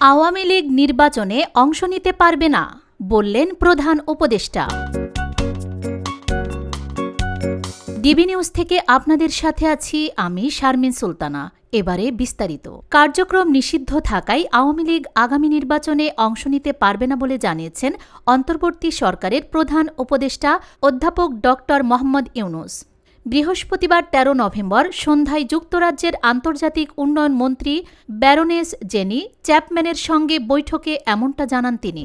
আওয়ামী লীগ নির্বাচনে অংশ নিতে পারবে না বললেন প্রধান উপদেষ্টা। ডিবি নিউজ থেকে আপনাদের সাথে আছি আমি শারমিন সুলতানা। এবারে বিস্তারিত। কার্যক্রম নিষিদ্ধ থাকায় আওয়ামী লীগ আগামী নির্বাচনে অংশ নিতে পারবে না বলে জানিয়েছেন অন্তর্বর্তী সরকারের প্রধান উপদেষ্টা অধ্যাপক ডক্টর মোহাম্মদ ইউনুস। বৃহস্পতিবার ১৩ নভেম্বর সন্ধ্যায় যুক্তরাজ্যের আন্তর্জাতিক উন্নয়ন মন্ত্রী ব্যারোনেস জেনি চ্যাপম্যানের সঙ্গে বৈঠকে এমনটা জানান তিনি।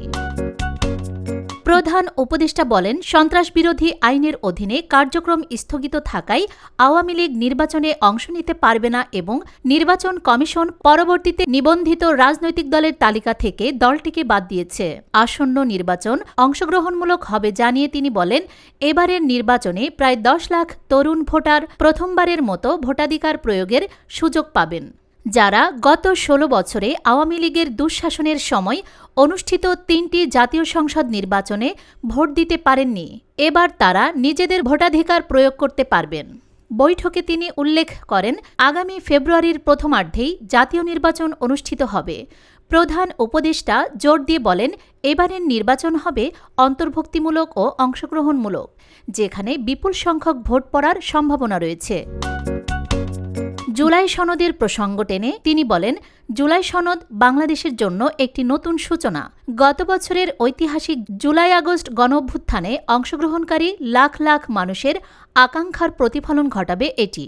প্রধান উপদেষ্টা বলেন সন্ত্রাস বিরোধী আইনের অধীনে কার্যক্রম স্থগিত থাকায় আওয়ামী লীগ নির্বাচনে অংশ নিতে পারবে না এবং নির্বাচন কমিশন পরবর্তীতে নিবন্ধিত রাজনৈতিক দলের তালিকা থেকে দলটিকে বাদ দিয়েছে। আসন্ন নির্বাচন অংশগ্রহণমূলক হবে জানিয়ে তিনি বলেন, এবারের নির্বাচনে প্রায় দশ লাখ তরুণ ভোটার প্রথমবারের মতো ভোটাধিকার প্রয়োগের সুযোগ পাবেন। যারা গত ১৬ বছরে আওয়ামী লীগের দুঃশাসনের সময় অনুষ্ঠিত তিনটি জাতীয় সংসদ নির্বাচনে ভোট দিতে পারেননি, এবার তারা নিজেদের ভোটাধিকার প্রয়োগ করতে পারবেন। বৈঠকে তিনি উল্লেখ করেন, আগামী ফেব্রুয়ারির প্রথমার্ধেই জাতীয় নির্বাচন অনুষ্ঠিত হবে। প্রধান উপদেষ্টা জোর দিয়ে বলেন, এবারের নির্বাচন হবে অন্তর্ভুক্তিমূলক ও অংশগ্রহণমূলক, যেখানে বিপুল সংখ্যক ভোট পড়ার সম্ভাবনা রয়েছে। জুলাই সনদের প্রসঙ্গ টেনে তিনি বলেন, জুলাই সনদ বাংলাদেশের জন্য একটি নতুন সূচনা। গত বছরের ঐতিহাসিক জুলাই আগস্ট গণঅভ্যুত্থানে অংশগ্রহণকারী লাখ লাখ মানুষের আকাঙ্ক্ষার প্রতিফলন ঘটাবে এটি।